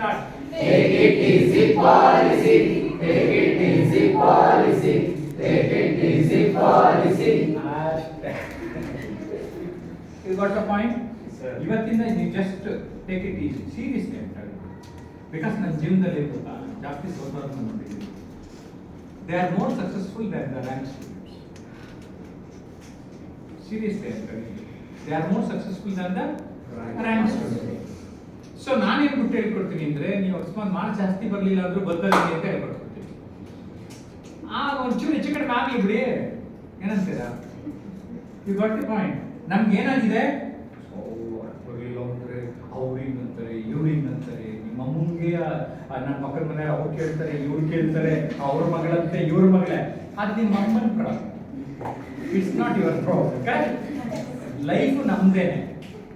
Start Take it easy policy. Take it easy policy. Take it easy policy. You got a point Sir. ಇವತ್ತಿಂದ ನೀವು just take it easy seriously ಅಂತ because ನನ್ನ ಜೀವನದಲ್ಲಿ ಗೊತ್ತಾ ಜಾಸ್ತಿ ಸೋದರನ್ನು ನೋಡಿದ್ದೀನಿ they are more successful than the rank students seriously ಅಂತ they are more successful than the rank students so ನಾನೇನು ಬಿಟ್ಟು ಹೇಳ್ಕೊಡ್ತೀನಿ ಅಂದ್ರೆ, ನೀವು ಅಕಸ್ಮಾತ್ ಮಾರ್ಕ್ ಜಾಸ್ತಿ ಬರಲಿಲ್ಲ ಅಂದ್ರೆ ಬದಲಿ ಅಂತ ಹೇಳ್ಕೊಡ್ತೀನಿ ಆ, ಒಂಚೂರು ಹೆಚ್ಚು ಕಡಿಮೆ ಆಗಲಿ ಬಿಡಿ. ಏನಂತೀರಾ? ಯು ಗಾಟ್ ದಿ ಪಾಯಿಂಟ್ ನಮ್ಗೆ ಏನಾಗಿದೆ? ಬರಲಿಲ್ಲ ಅಂದ್ರೆ ಅವ್ರು ಅಂತಾರೆ ಇವ್ರು ಅಂತಾರೆ ನಿಮ್ಮ ಅಮ್ಮಂಗೆ ನನ್ನ ಮಕ್ಕಳ ಮನೆ ಅವ್ರು ಕೇಳ್ತಾರೆ, ಇವ್ರು ಕೇಳ್ತಾರೆ, ಅವ್ರ ಮಗಳಂತೆ, ಇವ್ರ ಮಗಳೇ. ಅದು ನಿಮ್ಮ ಅಮ್ಮನ problem it's not your problem life ನಮ್ದೇನೆ.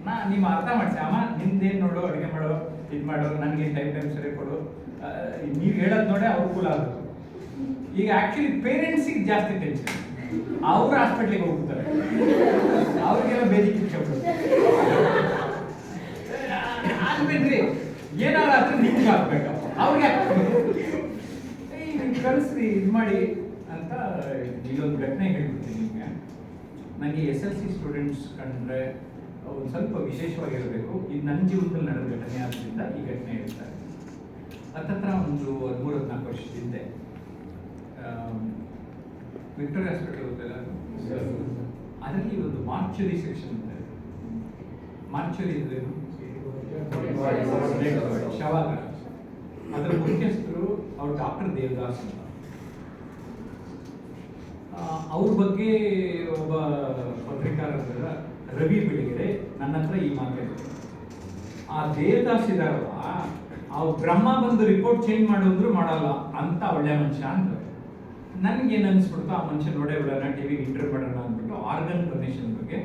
ನಾ, ನೀವು ಅರ್ಥ ಮಾಡಿಸಿ. ಅಮ್ಮ ನಿಮ್ದೇನು ನೋಡು, ಅಡುಗೆ ಮಾಡು, ಇದು ಮಾಡು, ನನಗೆ ಟೈಮ್ ಟೈಮ್ ಸರಿ ಕೊಡು. ನೀವು ಹೇಳೋದು ನೋಡೇ ಅವ್ರು ಆಗುತ್ತೆ ಈಗ ಆ್ಯಕ್ಚುಲಿ ಪೇರೆಂಟ್ಸಿಗೆ ಜಾಸ್ತಿ ಟೆನ್ಷನ್ ಅವ್ರು ಹಾಸ್ಪಿಟ್ಲಿಗೆ ಹೋಗ್ತಾರೆ ಅವ್ರಿಗೆಲ್ಲ ಬೇದಿಗೆ ಏನಾದ್ರು ಏನಾದ್ರೂ ನಿಮ್ಗೆ ಹಾಕ್ಬೇಕು ಅವ್ರಿಗೆ ಹಾಕ್ಬೇಕು ಕಳಿಸ್ರಿ ಇದು ಮಾಡಿ ಅಂತ ಇಲ್ಲೊಂದು ಘಟನೆ ಹೇಳ್ಬಿಡ್ತೀನಿ ನಿಮಗೆ. ನನಗೆ ಎಸ್ ಎಲ್ ಸಿ ಸ್ಟೂಡೆಂಟ್ಸ್ ಕಂಡ್ರೆ ಒಂದು ಸ್ವಲ್ಪ ವಿಶೇಷವಾಗಿರಬೇಕು. ಇದು ನನ್ನ ಜೀವನದಲ್ಲಿ ನಡೆದ ಘಟನೆ ಆದ್ದರಿಂದ ಈ ಘಟನೆ ಹೇಳ್ತಾರೆ. ಹತ್ತತ್ರ ಒಂದು ಹದಿಮೂರು ಹದಿನಾಲ್ಕು ವರ್ಷದ ಹಿಂದೆ ವಿಕ್ಟೋರಿಯಾ ಹಾಸ್ಪಿಟಲ್ ಗೊತ್ತಲ್ಲ ಅದರಲ್ಲಿ ಒಂದು ಮಾರ್ಚರಿ ಸೆಕ್ಷನ್ ಇದೆ. ಮಾರ್ಚರಿ ಅಂದ್ರೆ ಏನು? ಶವಾಗಾರ. ಅದರ ಮುಖ್ಯಸ್ಥರು ಅವ್ರ ಡಾಕ್ಟರ್ ದೇವದಾಸ್ ಅಂತ. ಅವ್ರ ಬಗ್ಗೆ ಒಬ್ಬ ಪತ್ರಿಕಾರರ ರವಿ ಬೆಳಗೆರೆ ನನ್ನ ಹತ್ರ ಈ ಮಾತಾಡಿದ್ರು ಆ ದೇವದಾಸ್ ಇದಾರಲ್ಲ ಆ ಬ್ರಹ್ಮ ಬಂದು ರಿಪೋರ್ಟ್ ಚೇಂಜ್ ಮಾಡಿದ್ರು ಮಾಡಲ್ಲ ಅಂತ ಒಳ್ಳೆ ಮನುಷ್ಯ ಅಂತ ನನ್ಗೇನು ಅನ್ಸ್ಬಿಡ್ತು, ಆ ಮನುಷ್ಯ ನೋಡೇ ಬಿಡೋಣ ಟಿವಿಗೆ ಇಂಟರ್ವ್ಯೂ ಮಾಡೋಣ ಅಂದ್ಬಿಟ್ಟು ಆರ್ಗನ್ ಡೊನೇಷನ್ ಬಗ್ಗೆ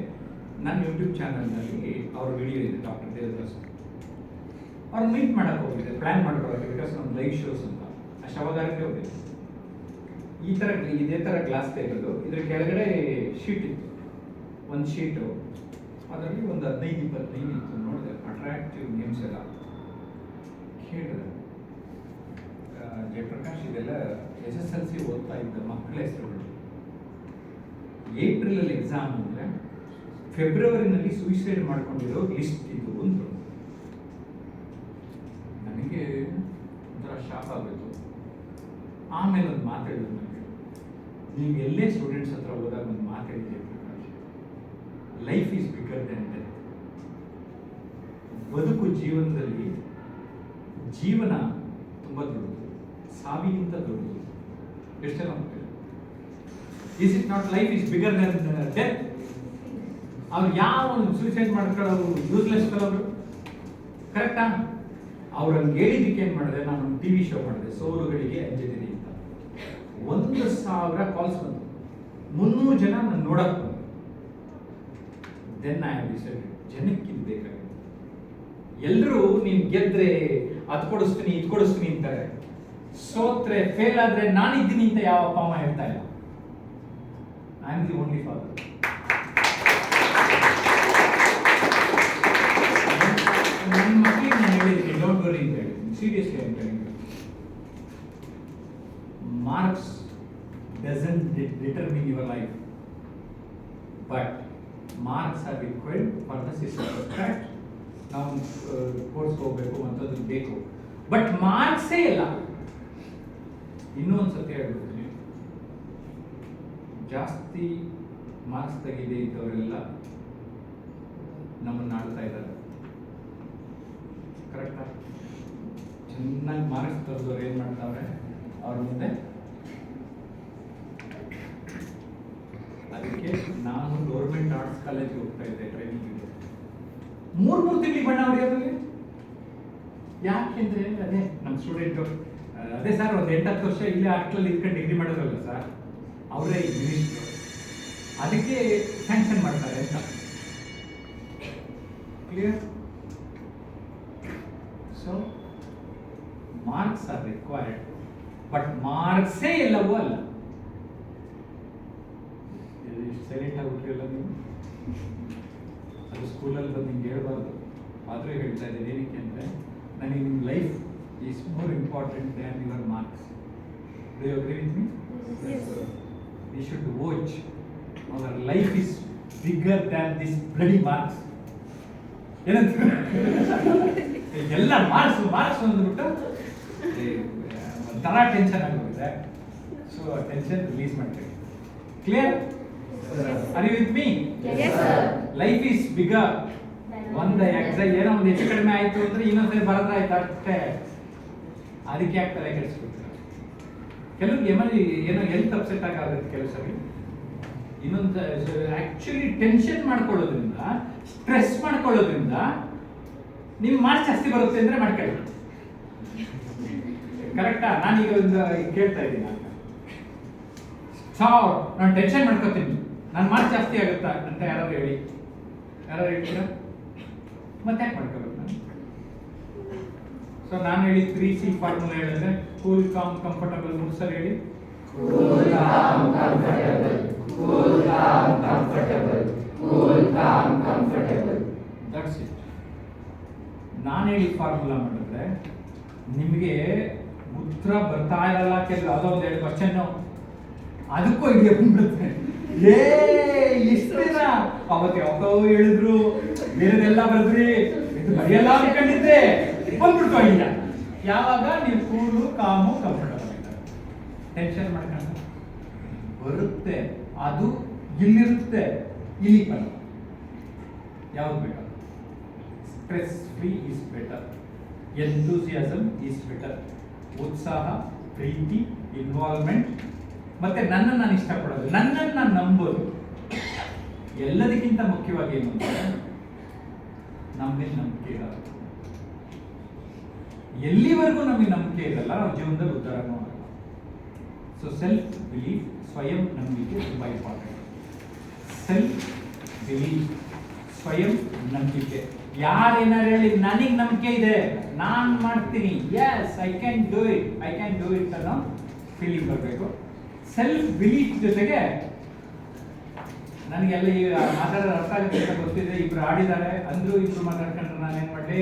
ನನ್ನ ಯೂಟ್ಯೂಬ್ ಚಾನಲ್ನಲ್ಲಿ ಅವ್ರ ವಿಡಿಯೋ ಇದೆ ಡಾಕ್ಟರ್ ದೇವದಾಸ್. ಅವ್ರು ಮೀಟ್ ಮಾಡಕ್ಕೆ ಹೋಗಿದ್ದೆ ಪ್ಲ್ಯಾನ್ ಮಾಡ್ಕೊಳ್ಳೋಕೆ ಬಿಕಾಸ್ ನಮ್ಮ ಲೈವ್ ಶೋಸ್ ಅಂತ. ಆ ಶವಗಾರಕ್ಕೆ ಹೋಗಿದ್ದೆ ಈ ಥರ ಇದೇ ಥರ ಗ್ಲಾಸ್ ತೆಗೆದು ಇದ್ರ ಕೆಳಗಡೆ ಶೀಟ್ ಇತ್ತು. ಒಂದು ಶೀಟು. ಅದರಲ್ಲಿ ಒಂದು ಹದಿನೈದು, ಇಪ್ಪತ್ತೈದು ಇತ್ತು. ನೋಡಿದೆ ಅಟ್ರಾಕ್ಟಿವ್ ನೇಮ್ಸ್ ಎಲ್ಲ. ಕೇಳಿದೆ. ಜಯಪ್ರಕಾಶ್ ಇದೆಲ್ಲ ಎಸ್ ಎಸ್ ಎಲ್ ಸಿ ಓದ್ತಾ ಇದ್ದ ಮಕ್ಕಳ ಹೆಸರುಗಳು. ಏಪ್ರಿಲಲ್ಲಿ ಎಕ್ಸಾಮ್ ಅಂದರೆ ಫೆಬ್ರವರಿನಲ್ಲಿ ಸೂಸೈಡ್ ಮಾಡ್ಕೊಂಡಿರೋ ಲಿಸ್ಟ್ ಇದು ಅಂದರು. ನನಗೆ ಒಂಥರ ಶಾಪ್ ಆಗಬೇಕು ಆಮೇಲೆ ಒಂದು ಮಾತಾಡಿದ್ರು ನನಗೆ. ನೀವು ಎಲ್ಲೇ ಸ್ಟೂಡೆಂಟ್ಸ್ ಹತ್ರ ಹೋದಾಗ ಒಂದು ಮಾತಾಡಿದ್ದೆ. Prakash life is bigger than death ಬದುಕು ಜೀವನದಲ್ಲಿ ಜೀವನ ತುಂಬ ದೊಡ್ಡದು. ಸಾವಿಗಿಂತ ದೊಡ್ಡದು. ಎಷ್ಟೆಲ್ಲ ಜನ is it not life is bigger than death ಅವ್ರು ಯಾವ ಸೂಸೈಡ್ ಮಾಡ್ಕೊಳ್ಳೋರು ಯೂಸ್ಲೆಸ್ ಕಲವರು ಕರೆಕ್ಟಾ ಅವ್ರು? ಹಂಗೆ ಹೇಳಿದ್ದಕ್ಕೆ ಏನು ಮಾಡಿದೆ? ನಾನು ಒಂದು ಟಿ ವಿ ಶೋ ಮಾಡಿದೆ. ಸೋಲುಗಳಿಗೆ ಅಂಜದಿರಿ ಅಂತ. ಒಂದು ಸಾವಿರ ಕಾಲ್ಸ್ ಬಂತು ಮುನ್ನೂರು ಜನ ನಾನು ನೋಡಕ್ಕೆ ಬಂದು ದೆನ್ ಐ ಡಿಸೈಡ್ ಜನಕ್ಕೆ ಇದು ಬೇಕಾಗಿದೆ. ಎಲ್ಲರೂ ನೀನು ಗೆದ್ರೆ ಅದು ಕೊಡಿಸ್ತೀನಿ, ಇದು ಕೊಡಿಸ್ತೀನಿ ಅಂತಾರೆ. ಸೋತ್ರೆ ಫೇಲ್ ಆದ್ರೆ ನಾನಿದ್ದೀನಿ ಅಂತ ಯಾವ ಅಪ್ಪ ಅಮ್ಮ ಹೇಳ್ತಾ ಇಲ್ಲ. I am the only father ನನ್ನ ಮಕ್ಕಳಿಗೆ ನಾನು ಹೇಳಿದ್ದೀನಿ ಡೋಂಟ್ ವರಿ ಅಂತ ಹೇಳಿ. ಸೀರಿಯಸ್ಲಿ ಅಂತ ಹೇಳಿ. Marks doesn't determine your life but marks are required for the system correct ನಾವು ಕೋರ್ಸ್ ಹೋಗಬೇಕು ಅಂಥದ್ದು ಬೇಕು. ಬಟ್ ಮಾರ್ಕ್ಸೇ ಇಲ್ಲ. ಇನ್ನೂ ಒಂದು ಹೇಳ್ಬಿಡ್ತೀನಿ. ಜಾಸ್ತಿ ಮಾರ್ಕ್ಸ್ ತೆಗಿದೆ ಇದ್ದವರೆಲ್ಲ ನಮ್ಮನ್ನು ಆಡ್ತಾ ಇದ್ದಾರೆ. ಕರೆಕ್ಟಾ ಚೆನ್ನಾಗಿ ಮಾರ್ಕ್ಸ್ ತೆಗೆದವ್ರು ಏನು ಮಾಡ್ತಾವ್ರೆ? ಅವ್ರ ಮುಂದೆ ಅದಕ್ಕೆ ನಾನು ಗೌರ್ಮೆಂಟ್ ಆರ್ಟ್ಸ್ ಕಾಲೇಜ್ಗೆ ಹೋಗ್ತಾ ಇದ್ದೆ ಟ್ರೈನಿಂಗಿಗೆ ಮೂರು ಮೂರು ತಿಂಗಳಿಗೆ ಬಣ್ಣ ಹೊಡೆಯೋದ್ರಲ್ಲಿ ಯಾಕೆಂದ್ರೆ ಅದೇ ನಮ್ಮ ಸ್ಟೂಡೆಂಟ್ ಅದೇ ಸರ್ ಒಂದು ಎಂಟತ್ತು ವರ್ಷ ಇಲ್ಲೇ ಆರ್ಟ್ಸಲ್ಲಿ ಇದ್ಕೊಂಡು ಡಿಗ್ರಿ ಮಾಡೋದಲ್ಲ ಸರ್ ಅವರೇ ಇಂಗ್ಲಿಷ್ ಅದಕ್ಕೆ ಸ್ಯಾಂಕ್ಷನ್ ಮಾಡ್ತಾರೆ ಅಂತ. Clear so marks are required but ಮಾರ್ಕ್ಸೇ ಎಲ್ಲವೂ ಅಲ್ಲ. ಸೈಲೆಂಟ್ ಆಗ್ಬಿಟ್ರಿಲ್ಲ ನೀವು? ಅದು ಸ್ಕೂಲಲ್ಲಿ ಬಂದು ನಿಮ್ಗೆ ಹೇಳ್ಬಾರ್ದು. ಆದರೂ ಹೇಳ್ತಾ ಇದ್ದೀನಿ ಏನಕ್ಕೆ ಅಂದರೆ ನನಗೆ ನಿಮ್ಮ life is more important than your marks they agree with me We should watch our life is bigger than this bloody marks ಏನಂತ? ಎಲ್ಲ ಮಾರ್ಕ್ಸ್ ಮಾರ್ಕ್ಸ್ ಅಂದ್ಬಿಟ್ಟು ಒಂಥರ ಟೆನ್ಷನ್ ಆಗೋಗಿದೆ ಸೊ ಟೆನ್ಷನ್ ರಿಲೀಸ್ ಮಾಡ್ತೀವಿ. Clear are you with me. Life is bigger ಒಂದು exam ಏನೋ ಒಂದು ಹೆಚ್ಚು ಕಡಿಮೆ ಆಯ್ತು ಅಂದ್ರೆ ಇನ್ನೊಂದ್ಸರಿ ಬರೋದಾಯ್ತು ಅಷ್ಟೇ. ಅದಕ್ಕೆ ಯಾಕೆ ತಲೆ ಕೆಡಿಸ್ಕೊಳ್ತಾರೆ ಕೆಲವ್ರಿಗೆ ಎಮರ್ಜಿ ಏನೋ ಹೆಲ್ತ್ ಅಪ್ಸೆಟ್ ಆಗುತ್ತೆ ಕೆಲವು ಸರಿ. ಇನ್ನೊಂದು ಆಕ್ಚುಲಿ ಟೆನ್ಷನ್ ಮಾಡ್ಕೊಳ್ಳೋದ್ರಿಂದ ಸ್ಟ್ರೆಸ್ ಮಾಡ್ಕೊಳ್ಳೋದ್ರಿಂದ ನಿಮ್ ಮಾರ್ಕ್ಸ್ ಜಾಸ್ತಿ ಬರುತ್ತೆ ಅಂದ್ರೆ ಮಾಡ್ಕೊಳ್ಳಿ. ಕರೆಕ್ಟಾ ನಾನೀಗ ಒಂದು ಕೇಳ್ತಾ ಇದ್ದೀನಿ ನಾನು ಟೆನ್ಷನ್ ಮಾಡ್ಕೋತೀನಿ. ನನ್ನ ಮಾತು ಜಾಸ್ತಿ ಆಗುತ್ತಾ ಅಂತ ಯಾರಾದ್ರು ಹೇಳಿ. ಯಾರು ಹೇಳ್ತೀರಾ? ಮತ್ತೆ ಯಾಕೆ ಮಾಡ್ಕೋಬೇಕು ನಾನು? ಸೊ ನಾನು ಹೇಳಿ ತ್ರೀ ಸಿ ಫಾರ್ಮುಲಾ ಹೇಳಿದ್ರೆ ಕೂಲ್ ಕಾಮ್ ಕಂಫರ್ಟಬಲ್ ಮೂರು ಸಲ ಹೇಳಿ. ದಟ್ಸ್ ಇಟ್ ನಾನು ಹೇಳಿ ಫಾರ್ಮುಲಾ ಮಾಡಿದ್ರೆ ನಿಮಗೆ ಉತ್ತರ ಬರ್ತಾ ಇರಲ್ಲ ಕೆಲವು ಅದೊಂದು ಒಂದು ಎರಡು ಕ್ವಶನ್ ಅದಕ್ಕೂ ಇಡೀ ಬಂದ್ಬಿಡುತ್ತೆ. ಏ ಇಷ್ಟ ದಿನ? ಅವತ್ತು ಯಾವ್ದೋ ಹೇಳಿದ್ರು. ಬೇರೆದೆಲ್ಲ ಬರೆದ್ರಿ. ಇದು ಬರೆಯಲ್ಲ ಅನ್ಕೊಂಡಿದ್ದೆ. ಬಂದ್ಬಿಡ್ತು ಐಡಿಯಾ ಯಾವಾಗ? ನೀವು ಕೂಲು ಕಾಮು ಕಂಫರ್ಟಬಲ್ ಟೆನ್ಷನ್ ಮಾಡ್ಕೊಂಡು. ಬರುತ್ತೆ. ಅದು ಇಲ್ಲಿರುತ್ತೆ. ಇಲ್ಲಿ ಬರ ಯಾವ್ದು ಬೇಕಲ್ಲ stress free is better enthusiasm is better ಉತ್ಸಾಹ, ಪ್ರೀತಿ ಇನ್ವಾಲ್ವ್ಮೆಂಟ್ ಮತ್ತೆ ನನ್ನನ್ನು ನಾನು ಇಷ್ಟಪಡೋದು, ನನ್ನನ್ನು ನಾನು ನಂಬೋದು. ಎಲ್ಲದಕ್ಕಿಂತ ಮುಖ್ಯವಾಗಿ ಏನು ಅಂದ್ರೆ ನಮ್ಮ ಮೇಲೆ ನಂಬಿಕೆ ಇರೋದು. ಎಲ್ಲಿವರೆಗೂ ನಮಗೆ ನಂಬಿಕೆ ಇರಲ್ಲ ನಾವು ಜೀವನದಲ್ಲಿ ಉದ್ಧಾರ ಮಾಡಲ್ಲ ಸೊ ಸೆಲ್ಫ್ ಬಿಲೀಫ್ ಸ್ವಯಂ ನಂಬಿಕೆ ತುಂಬ ಇಂಪಾರ್ಟೆಂಟ್ ಸೆಲ್ಫ್ ಬಿಲೀಫ್ ಸ್ವಯಂ ನಂಬಿಕೆ. ಯಾರೇನಾರು ಹೇಳಿ, ನನಗೆ ನಂಬಿಕೆ ಇದೆ, ನಾನು ಮಾಡ್ತೀನಿ yes I can do it I can do it ಅನ್ನೋ ಫೀಲಿಂಗ್ ಬರಬೇಕು. ಸೆಲ್ಫ್ ಬಿಲೀಫ್ ಜೊತೆಗೆ ನನಗೆಲ್ಲ ಈ ಮಾತಾಡೋ ಅರ್ಥ ಆಗುತ್ತೆ ಗೊತ್ತಿದೆ. ಇಬ್ರು ಆಡಿದ್ದಾರೆ. ಅಂದ್ರೂ ಇಬ್ರು ಮಾತಾಡ್ಕೊಂಡ್ರೆ ನಾನೇನು ಮಾಡಲಿ?